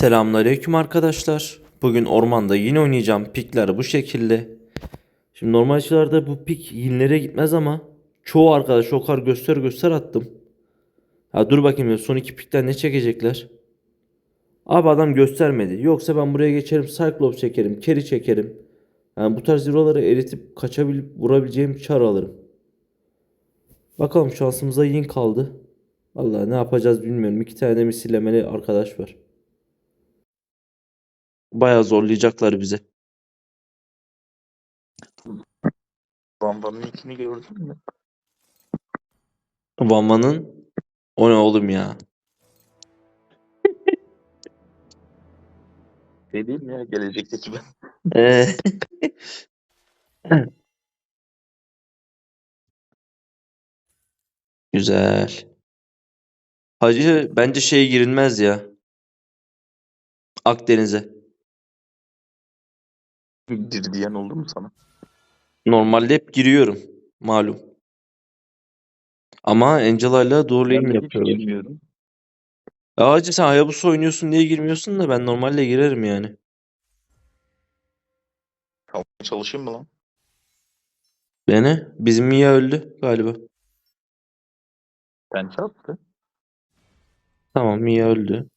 Selamünaleyküm arkadaşlar. Bugün ormanda yine oynayacağım. Pikler bu şekilde. Şimdi normal açılarda bu pik yinlere gitmez ama çoğu arkadaş o kadar göster göster attım. Ha dur bakayım ya son iki pikten ne çekecekler? Abi adam göstermedi. Yoksa ben buraya geçerim Cyclops çekerim, Carry çekerim. Yani bu tarz hero'ları eritip kaçabilip vurabileceğim çar alırım. Bakalım şansımıza yin kaldı. Vallahi ne yapacağız bilmiyorum. İki tane misillemeli arkadaş var. Bayağı zorlayacaklar bizi. Bamba'nın ikini gördün mü? Vanvan'ın o ne oğlum ya? Değil mi ya gelecekteki ben. Ee, Güzel. Hacı bence şeye girilmez ya. Akdeniz'e. Dir diyen oldu mu sana? Normalde hep giriyorum. Malum. Ama Angela'yla doğru Ben lane hiç yapıyorum. girmiyorum. Ya hacı sen Hayabusa oynuyorsun diye girmiyorsun da ben normalde girerim yani. Kalmaya çalışayım mı lan? Beni bizim Mia öldü galiba. Ben çarptı. Tamam Mia öldü.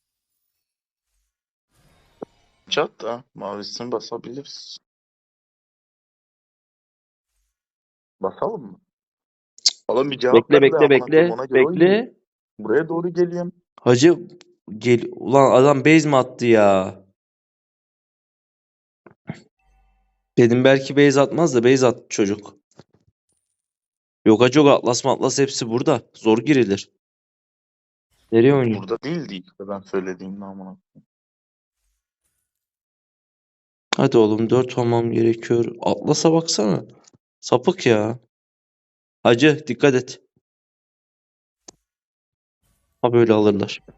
Çat da mavisini basabiliriz. Basalım mı? Oğlum bir cevap Bekle ver be, bekle amına koyayım, bekle. ona göre oynayayım. Bekle. Buraya doğru geliyorum. Hacı gel ulan adam base mi attı ya? Dedim belki base atmaz da base attı çocuk. Yok hacı yok Atlas Matlas hepsi burada. Zor girilir. Nereye oynuyor? Burada değildi işte ben söylediğim amına. Hadi oğlum 4 olmam gerekiyor. Atlas'a baksana. Sapık ya. Hacı dikkat et. Ha böyle alırlar. Ne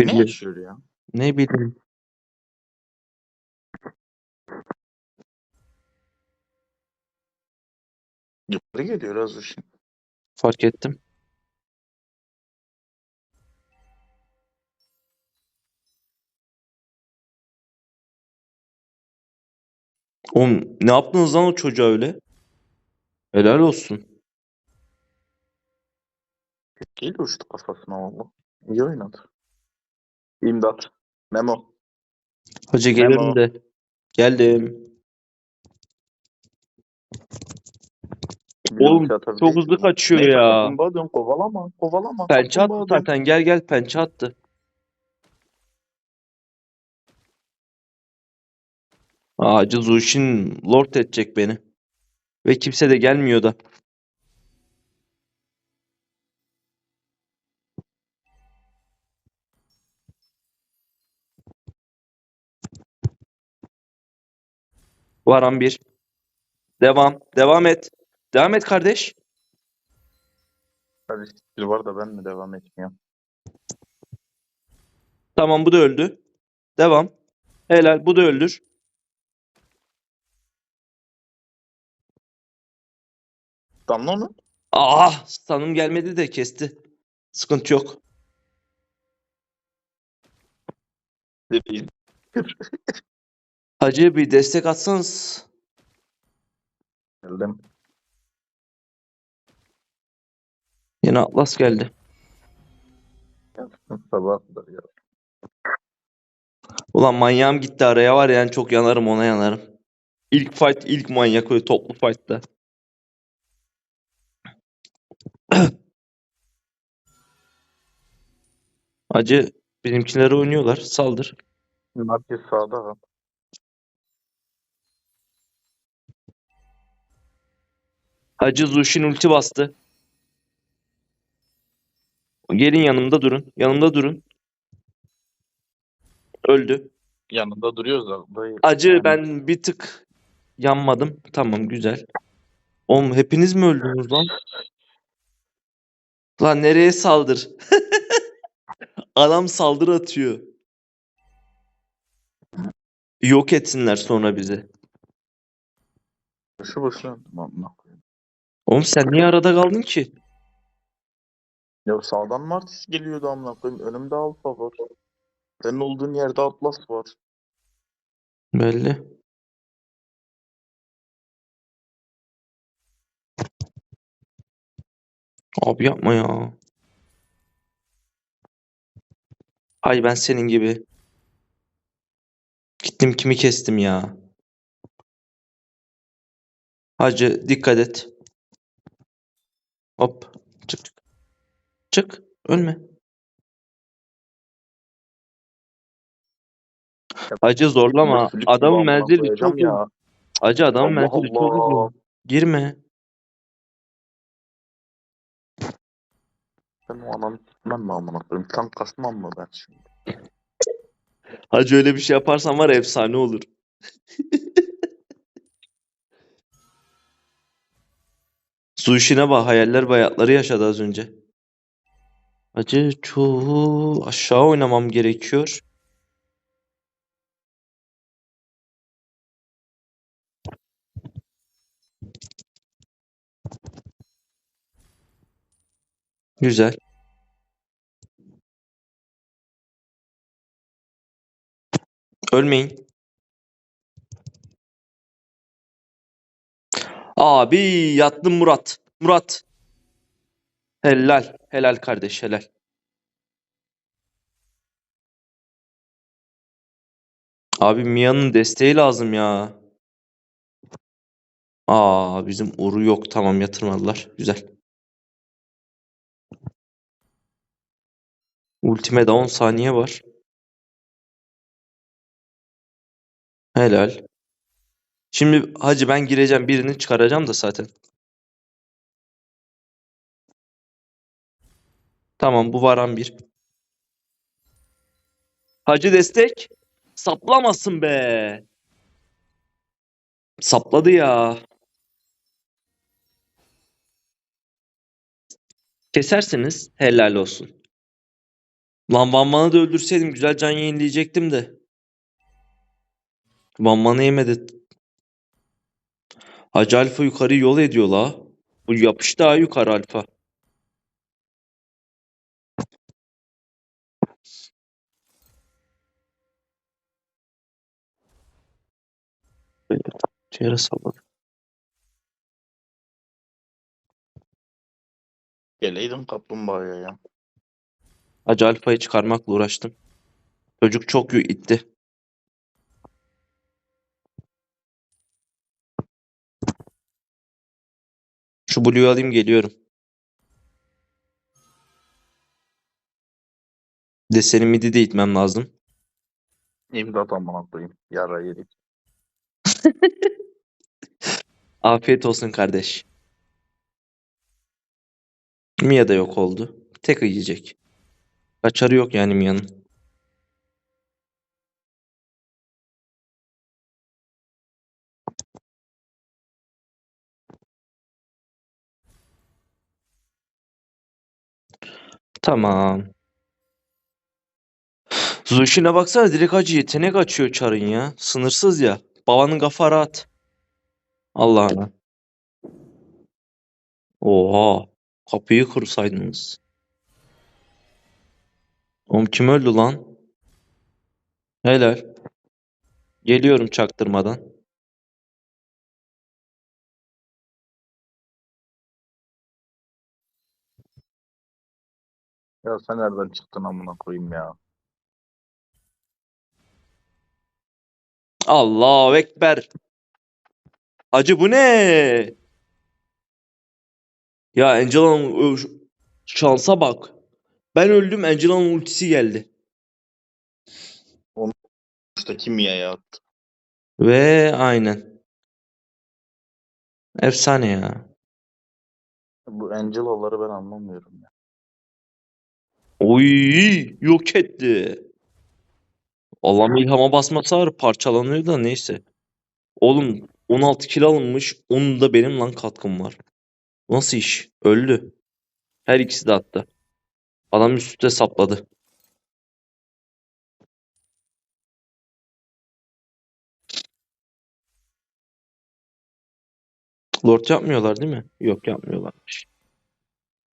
Bilmiyorum. yaşıyor ya? Ne bileyim. Yukarı geliyor az ışın. Fark ettim. Oğlum ne yaptınız lan o çocuğa öyle? Helal olsun. Geliyor uçtu kafasına valla. İyi oynadı. İmdat. Memo. Memo. gelirim de. Geldim. Oğlum, Çok hızlı kaçıyor ya. kaplumbağa diyorum, kovalama, kovalama. Pençe attı kaplumbağa diyorum. zaten. Gel gel pençe attı. Ağacı Zushin lord edecek beni. Ve kimse de gelmiyor da. Varan bir. Devam. Devam et. Devam et kardeş. Hadi bir var da ben mi devam etmiyorum? Tamam bu da öldü. Devam. Helal bu da öldür. Damla onu. Ah sanım gelmedi de kesti. Sıkıntı yok. Hacı bir destek atsanız. Geldim. Yine Atlas geldi. Sabah kadar ya. Ulan manyağım gitti araya var ya yani çok yanarım ona yanarım. İlk fight ilk manyak öyle toplu fight'ta. Hacı bizimkileri oynuyorlar. Saldır. Merkez sağda ha. Hacı Zushin ulti bastı. Gelin yanımda durun. Yanımda durun. Öldü. Yanında duruyoruz da. Dayı. Acı Yani ben bir tık yanmadım. Tamam güzel. Oğlum hepiniz mi öldünüz lan? Lan nereye saldır? Adam saldırı atıyor. Yok etsinler sonra bizi. Boşu boşuna. Amına koyayım. Oğlum sen niye arada kaldın ki? Ya sağdan Martis geliyordu amına koyayım. Önümde Alfa var. Senin olduğun yerde Atlas var. Belli. Abi yapma ya. Ay ben senin gibi. Gittim kimi kestim ya. Hacı dikkat et. Hop. Çık çık. Çık. Ölme. Hacı zorlama. Adamın menzili çok ya. Hacı adamın menzili çok uzun. Girme. Ben o ananı mı amına koyayım? Tam kasmam mı ben şimdi? Hacı öyle bir şey yaparsan var efsane olur. Su işine bak hayaller bayatları yaşadı az önce. Hacı çoğu aşağı oynamam gerekiyor. Güzel. Ölmeyin. Abi yattım Murat. Murat. Helal. Helal kardeş helal. Abi Mia'nın desteği lazım ya. Aa bizim Uru yok. Tamam yatırmadılar. Güzel. Ultime de 10 saniye var. Helal. Şimdi hacı ben gireceğim. Birini çıkaracağım da zaten. Tamam bu varan bir. Hacı destek. Saplamasın be. Sapladı ya. Kesersiniz. Helal olsun. Lan Van da öldürseydim güzel can yayınlayacaktım de. Van Man'ı yemedi. Hacı Alfa yukarı yol ediyor la. Bu yapış daha yukarı Alfa. Yere salladı. Geleydim kaplumbağaya ya. Hacı Alfa'yı çıkarmakla uğraştım. Çocuk çok yü- itti. Şu Blue'yu alayım geliyorum. Deseni midi de itmem lazım. İmdat amına koyayım. Yara yedik. Afiyet olsun kardeş. Mia da yok oldu. Tek yiyecek. Kaçarı yok yani Mia'nın. Tamam. Zushi'ne baksana direkt acı yetenek açıyor çarın ya. Sınırsız ya. Babanın kafa rahat. Allah'ına. Oha. Kapıyı kırsaydınız. Oğlum kim öldü lan? Helal. Geliyorum çaktırmadan. Ya sen nereden çıktın amına koyayım ya? Allahu Ekber. Acı bu ne? Ya Angela'nın ö- şansa bak. Ben öldüm Angela'nın ultisi geldi. İşte kimyaya attı. Ve aynen. Efsane ya. Bu Angela'ları ben anlamıyorum ya. Oy yok etti. Allah'ım ilhama basmasa var parçalanıyor da neyse. Oğlum 16 kill alınmış. Onun da benim lan katkım var. Nasıl iş? Öldü. Her ikisi de attı. Adam üstte sapladı. Lord yapmıyorlar değil mi? Yok yapmıyorlarmış.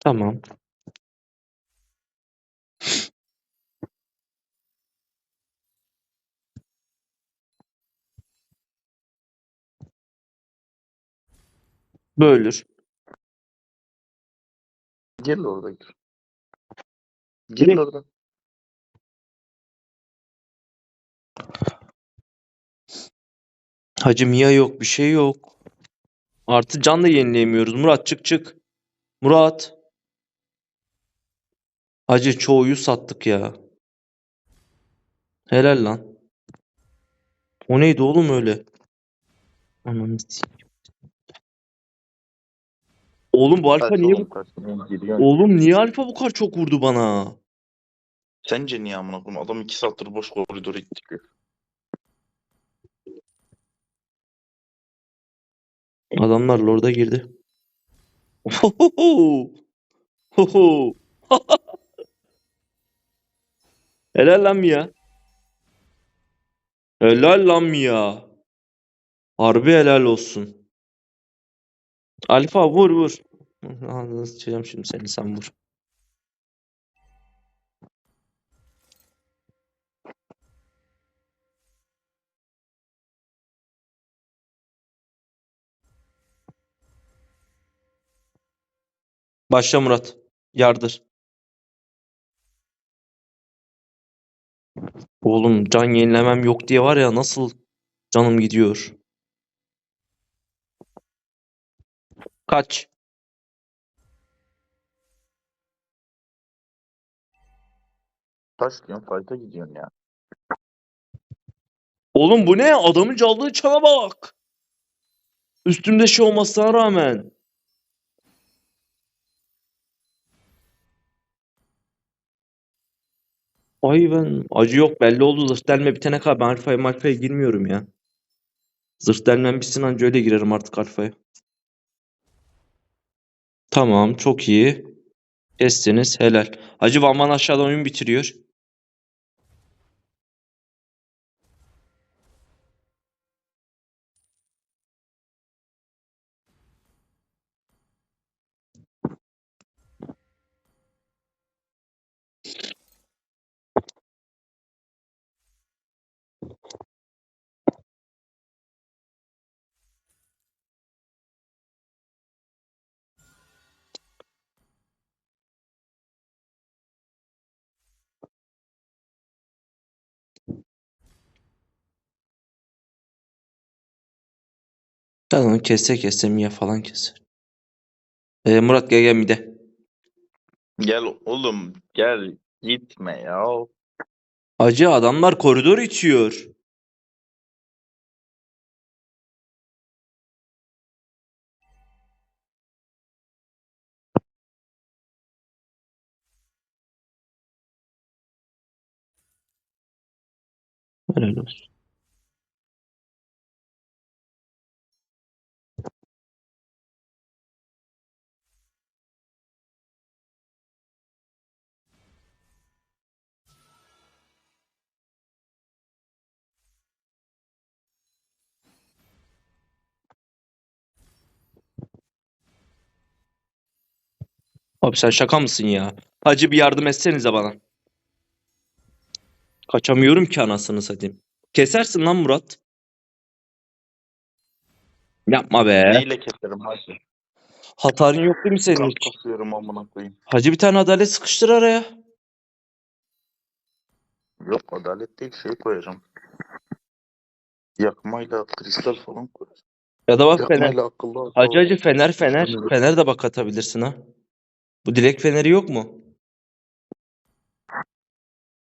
Tamam. Bölür. Gel orada gir. Gel Ne? orada. Hacı Mia yok bir şey yok. Artı can da yenileyemiyoruz. Murat çık çık. Murat. Hacı çoğuyu sattık ya. Helal lan. O neydi oğlum öyle? Ananı. Oğlum bu alfa niye oğlum kaç. Gidiyorum. Oğlum niye alfa bu kadar çok vurdu bana? Sence niye amına koyayım? Adam iki saattir boş koridoru ittiriyor. Adamlar lorda girdi. Ohoho! Hoho! Helal lan Mia. Helal lan Mia. Harbi helal olsun. Alfa vur vur. Ağzını sıçacağım şimdi seni sen vur. Başla Murat. Yardır. Oğlum can yenilemem yok diye var ya nasıl canım gidiyor. Kaç. Kaç diyorsun? Fight'a gidiyorsun ya. Oğlum bu ne? Adamın çaldığı çana bak. Üstümde şey olmasına rağmen. Ay ben acı yok belli oldu zırh delme bitene kadar ben alfaya malfaya girmiyorum ya. Zırh delmem bitsin anca öyle girerim artık alfaya. Tamam çok iyi. Kestiniz helal. Hacı Vanman aşağıdan oyun bitiriyor. Ben onu kesse kesse Mia falan keser. Ee, Murat gel gel mide. Gel oğlum gel. Gitme ya. Hacı adamlar koridor içiyor. Helal olsun. Abi sen şaka mısın ya? Hacı bir yardım etsenize bana. Kaçamıyorum ki anasını satayım. Kesersin lan Murat. Yapma be. Neyle keserim hacı? Hatarın yok değil mi senin hiç? kasıyorum amına koyayım. Hacı bir tane adalet sıkıştır araya. Yok adalet değil şey koyacağım. Yakmayla kristal falan koyacağım. Ya da bak Fener. Yakmayla akıllı hata Hacı hacı. Fener Fener. Fener de bak atabilirsin ha. Bu dilek feneri yok mu?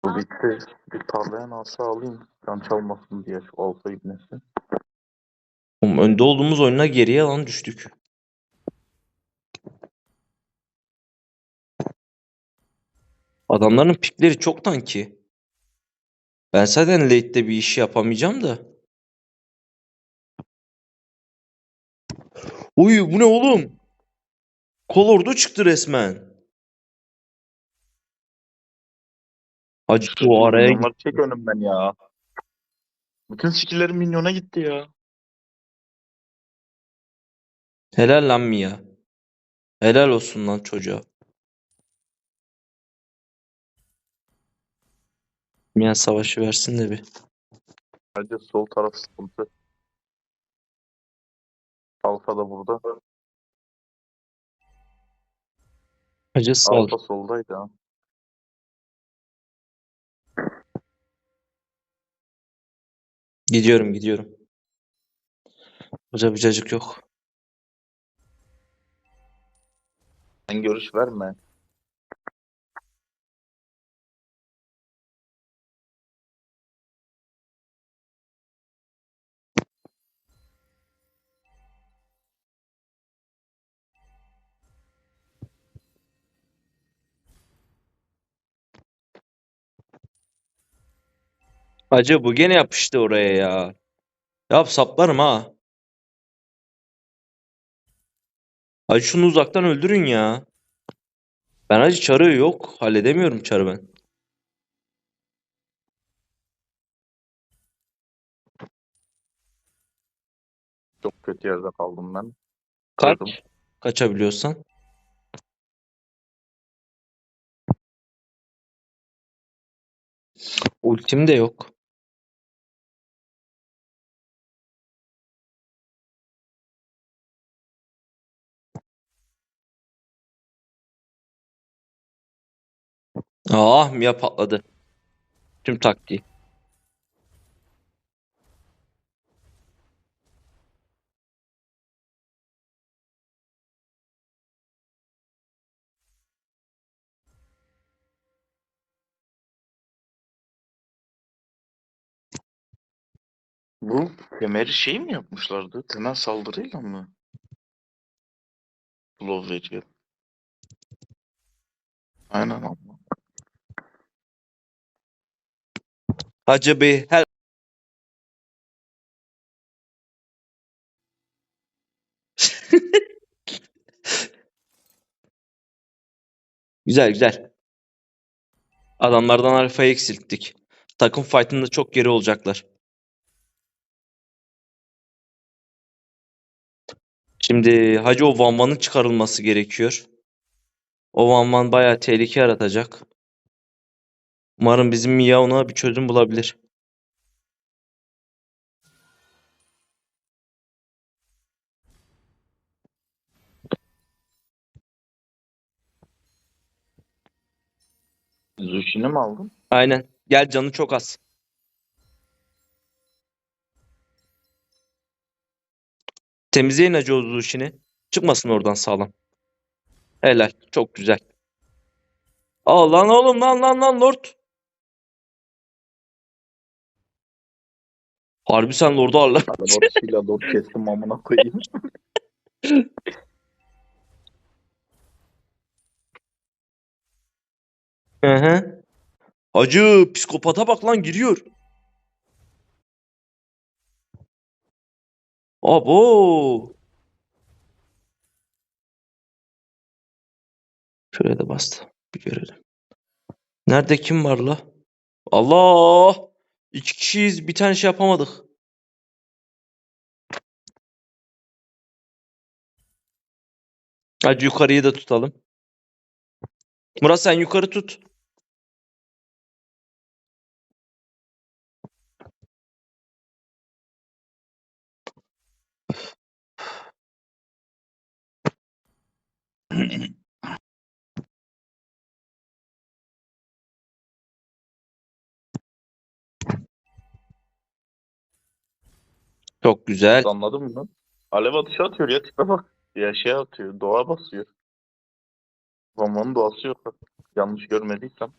Bu bitti. Bir tarlayan alsa alayım. Can çalmasın diye şu alta ibnesi. Oğlum önde olduğumuz oyuna geriye lan düştük. Adamların pikleri çok tanki. Ben zaten late'de bir iş yapamayacağım da. Uy bu ne oğlum? Kolordu çıktı resmen. Hacı o araya Minyonlar çek önümden ya. Bütün skillerim minyona gitti ya. Helal lan Mia. Helal olsun lan çocuğa. Mia savaşı versin de bir. Hadi sol taraf sıkıntı. Alfa da burada. Hacı sağ ol. Alfa soldaydı ha. Gidiyorum gidiyorum. Hoca bir cacık yok. Sen görüş verme. Hacı bu gene yapıştı oraya ya. Ya saplarım ha. Hacı şunu uzaktan öldürün ya. Ben hacı çarı yok. Halledemiyorum çarı ben. Çok kötü yerde kaldım ben. Kaç. Kaçabiliyorsan. Ultim de yok. Ah Mia patladı. Tüm taktiği. Bu kemeri şey mi yapmışlardı? Temel saldırıyla mı? Blow veriyor. Aynen ama. Hacı her Güzel güzel. Adamlardan alfayı eksilttik. Takım fight'ında çok geri olacaklar. Şimdi Hacı o Van Van'ın çıkarılması gerekiyor. O Van Van bayağı tehlike yaratacak. Umarım bizim Mia ona bir çözüm bulabilir. Zushi'ni mi aldın? Aynen. Gel canı çok az. Temizleyin Hacı o işini. Çıkmasın oradan sağlam. Helal. Çok güzel. Aa lan oğlum lan lan lan Lord. Harbi sen Lord'u ağırla. Arabatıyla doğru kestim amına koyayım. Hı hı. Hacı psikopata bak lan giriyor. Abo. Şuraya da bastı. Bir görelim. Nerede kim var la? Allah! İki kişiyiz. Bir tane şey yapamadık. Hadi yukarıyı da tutalım. Murat sen yukarı tut. Çok güzel. Anladın mı? Alev atışı atıyor ya tipe bak. Ya şey atıyor. Doğa basıyor. Romanın doğası yok. Yanlış görmediysem.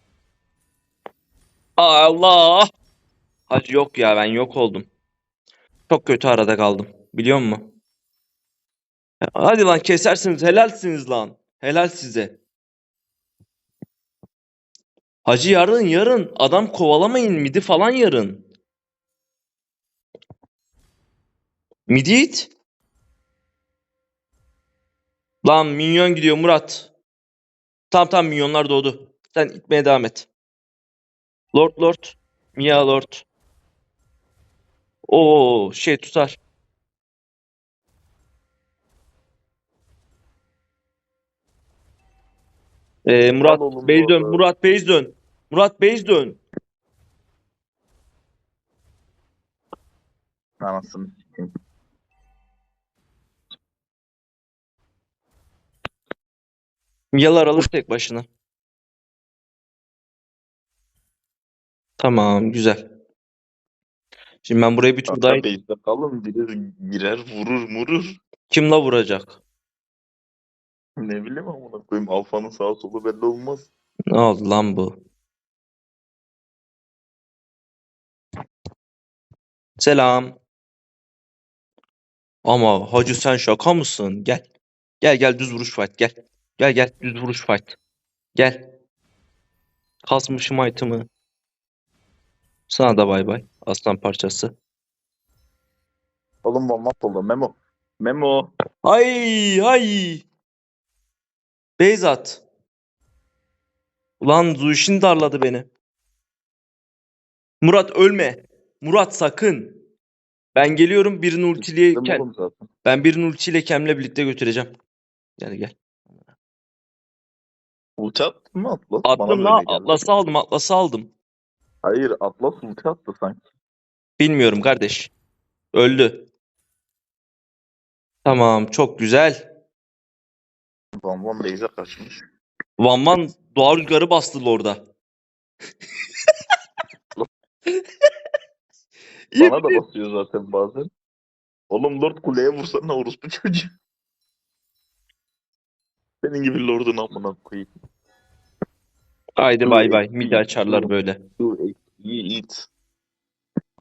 Allah! Hacı yok ya ben yok oldum. Çok kötü arada kaldım. Biliyor musun? Hadi lan kesersiniz. Helalsiniz lan. Helal size. Hacı yarın yarın. Adam kovalamayın. Midi falan yarın. Midi it. Lan minyon gidiyor Murat. Tamam tamam minyonlar doğdu. Sen itmeye devam et. Lord Lord. Mia Lord. Oo şey tutar. Ee, Murat bu dön. Murat base dön. Murat base dön. Anasını Yalar alır tek başına. Tamam güzel. Şimdi ben buraya bir tur daha... Arka base'de kalın biri girer vurur murur. Kim la vuracak? Ne bileyim amına koyayım alfanın sağa solu belli olmaz. Ne oldu lan bu? Selam. Ama hacı sen şaka mısın? Gel. Gel gel düz vuruş fight gel. Gel gel düz vuruş fight. Gel. Kasmışım item'ı. Sana da bay bay. Aslan parçası. Oğlum bomba oldu Memo. Memo. Ay ay. Beyzat. Ulan Zuşin darladı beni. Murat ölme. Murat sakın. Ben geliyorum birini ultiyle kem- ben birini ultiyle Kem'le birlikte götüreceğim. Gel gel. Ulti attın mı Atlas? Bana Attım böyle la geldi. Atlas'ı aldım Atlas'ı aldım. Hayır Atlas ulti attı sanki. Bilmiyorum kardeş. Öldü. Tamam çok güzel. Van Van base'e kaçmış. Van Van doğa rüzgarı bastı orada. Bana da basıyor zaten bazen. Oğlum Lord kuleye vursana orospu çocuğu. Senin gibi Lord'un amına koyayım. Haydi bay bay. Midi açarlar böyle. Şu XP'yi it.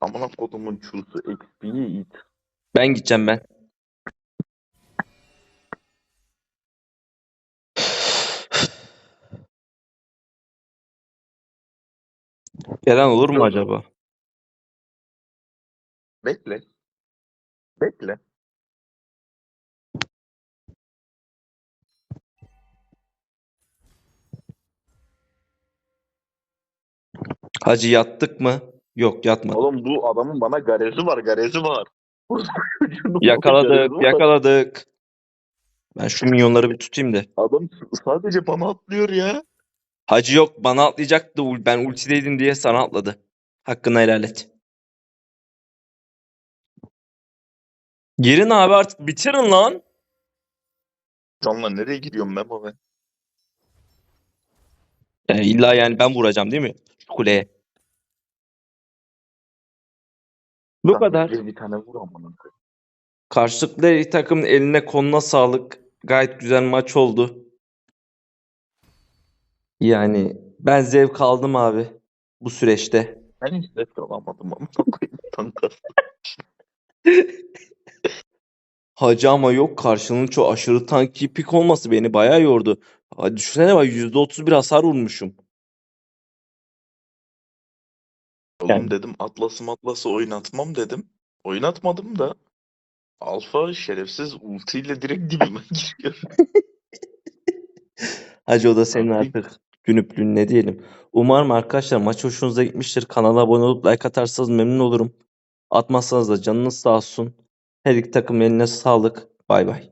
Amına kodumun çulsu XP'yi it. Ben gideceğim ben. Gelen olur mu acaba? Bekle. Bekle. Hacı yattık mı? Yok yatmadık. Oğlum bu adamın bana garezi var garezi var. Yakaladık, yakaladık. Ben şu minyonları bir tutayım da. Adam sadece bana atlıyor ya. Hacı yok bana atlayacaktı. Ben ultideydim diye sana atladı. Hakkını helal et. Girin abi artık bitirin lan. Canla nereye gidiyorum Memo ben? Yani illa yani ben vuracağım değil mi? Şu kuleye. Bu Sen kadar. Bir, tane vur amına. Karşılıklı iki takımın eline koluna sağlık. Gayet güzel maç oldu. Yani ben zevk aldım abi bu süreçte. Ben hiç zevk alamadım. Tankas. Hacı ama yok karşının çok aşırı tanki pik olması beni bayağı yordu. Düşünsene bak %31 hasar vurmuşum. Oğlum dedim Atlas'ım Atlas'ı oynatmam dedim. Oynatmadım da Alfa şerefsiz ultiyle direkt dibime giriyor. Hacı o da senin artık günüplüğün ne diyelim. Umarım arkadaşlar maç hoşunuza gitmiştir. Kanala abone olup like atarsanız memnun olurum. Atmazsanız da canınız sağ olsun. Her iki takım eline sağlık. Bay bay.